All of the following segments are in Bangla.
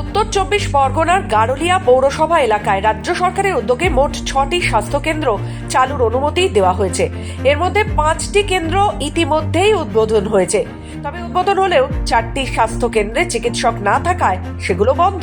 উত্তর চব্বিশ পরগনার গারুলিয়া পৌরসভা এলাকায় রাজ্য সরকারের উদ্যোগে মোট ছটি স্বাস্থ্যকেন্দ্র চালুর অনুমতি দেওয়া হয়েছে। এর মধ্যে পাঁচটি কেন্দ্র ইতিমধ্যেই উদ্বোধন হয়েছে। তবে উদ্বোধন হলেও চারটি স্বাস্থ্য কেন্দ্রে চিকিৎসক না থাকায় সেগুলো বন্ধ।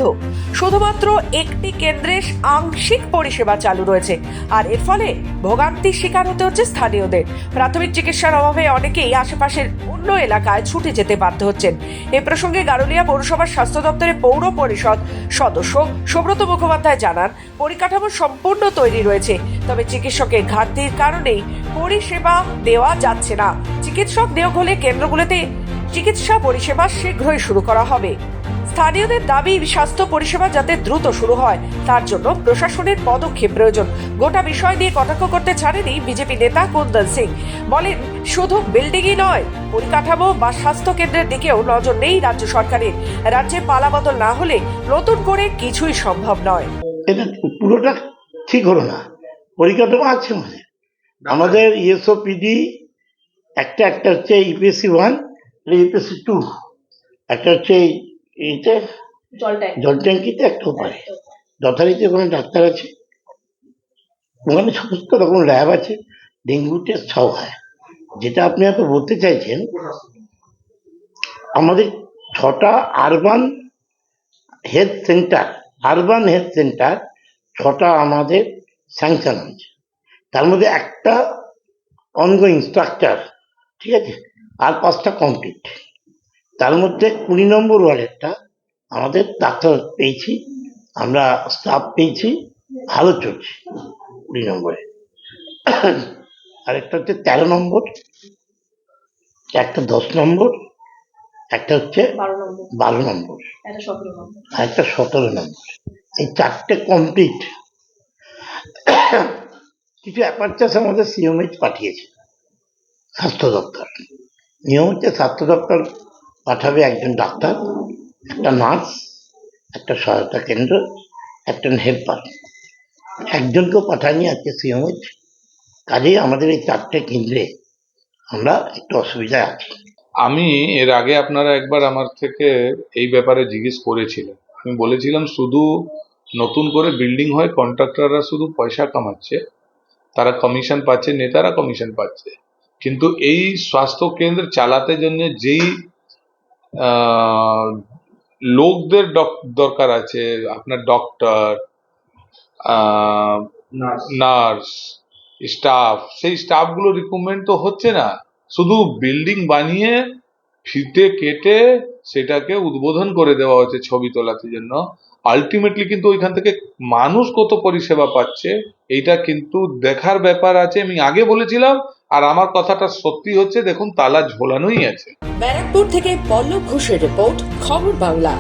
শুধুমাত্র একটি কেন্দ্রে আংশিক পরিষেবা চালু রয়েছে। আর এর ফলে ভোগান্তির শিকার হতে হচ্ছে স্থানীয়দের। প্রাথমিক চিকিৎসার অভাবে অনেকেই আশেপাশের অন্য এলাকায় ছুটে যেতে বাধ্য হচ্ছেন। এ প্রসঙ্গে গারুলিয়া পৌরসভার স্বাস্থ্য দপ্তরের পৌর পরিষদ সদস্য সুব্রত মুখোপাধ্যায় জানান, পরিকাঠামো সম্পূর্ণ তৈরি রয়েছে। তবে চিকিৎসকের ঘাটতির কারণেই পরিষেবা দেওয়া যাচ্ছে না। চিকিৎসক নিয়োগ হলে কেন্দ্রগুলোতে চিকিৎসা পরিষেবা শীঘ্রই শুরু করা হবে। স্থানীয়দের দাবি, স্বাস্থ্য পরিষেবা যাতে দ্রুত শুরু হয়, তার জন্য প্রশাসনের পদক্ষেপ প্রয়োজন। গোটা বিষয় নিয়ে কটাক্ষ করতে ছাড়েনি বিজেপি নেতা কুন্দন সিং। বলেন, শুধু বিল্ডিংই নয়, পরিকাঠামো বা স্বাস্থ্য কেন্দ্রের দিকেও নজর নেই রাজ্য সরকারের। রাজ্যে পালাবদল না হলে নতুন করে কিছুই সম্ভব নয়। এটা পুরোটা ঠিক হলো না। পরিকাঠামো আছে আমাদের আমাদের ইএসওপিডি একটা একটা হচ্ছে ইপিএসসি ওয়ান ইপিএসসি টু একটা হচ্ছে এই- এইতে জল ট্যাঙ্কিতে একটা ওপারে যথারীতি ওখানে ডাক্তার আছে। ওখানে সমস্ত রকম ল্যাব আছে ডেঙ্গু টেস্ট সব হয়। যেটা আপনি হয়তো বলতে চাইছেন আমাদের ছটা urban health centre urban health centre ছটা আমাদের স্যাংশন আছে তার মধ্যে একটা অনগোয়িং স্ট্রাকচার ঠিক আছে? আর পাঁচটা কমপ্লিট তার মধ্যে কুড়ি নম্বর ওয়ার্ডেরটা আমাদের ডাক্তার পেয়েছি আমরা স্টাফ পেয়েছি ভালো চলছে কুড়ি নম্বরে। আরেকটা হচ্ছে তেরো নম্বর একটা দশ নম্বর একটা হচ্ছে বারো নম্বর। আর একটা সতেরো নম্বর। এই চারটে কমপ্লিট কিছু অ্যাপারচাস আমাদের সিএমএইচ পাঠিয়েছে স্বাস্থ্য দপ্তর। নিয়ম হচ্ছে স্বাস্থ্য দপ্তর পাঠাবে একজন ডাক্তার, একটা নার্স, একটা সহায়তা কেন্দ্র, একটা হেল্পার। একজনকেও পাঠায়নি আজকে সিএমএইচ কাজেই আমাদের এই চারটে কেন্দ্রে আমরা একটু অসুবিধায় আছি। আমি এর আগে আপনারা একবার আমার থেকে এই ব্যাপারে জিজ্ঞেস করেছিলেন। আমি বলেছিলাম, শুধু নতুন করে বিল্ডিং হয়, কন্ট্রাক্টররা শুধু পয়সা কামাচ্ছে, তারা কমিশন পাচ্ছে, নেতারা কমিশন পাচ্ছে। কিন্তু এই স্বাস্থ্য কেন্দ্র চালাতে জন্য যেই লোকদের দরকার আছে আপনার ডক্টর নার্স স্টাফ সেই স্টাফগুলো রিক্রুটমেন্ট তো হচ্ছে না। শুধু বিল্ডিং বানিয়ে ফিতে কেটে সেটাকে উদ্বোধন করে দেওয়া হচ্ছে ছবি তোলার জন্য। আলটিমেটলি কিন্তু ওইখান থেকে মানুষ কত পরিষেবা পাচ্ছে এইটা কিন্তু দেখার ব্যাপার আছে। আমি আগে বলেছিলাম আর আমার কথাটা সত্যি হচ্ছে, দেখুন, তালা ঝোলানোই আছে। ব্যারাকপুর থেকে পল্লব ঘোষের রিপোর্ট, খবর বাংলা।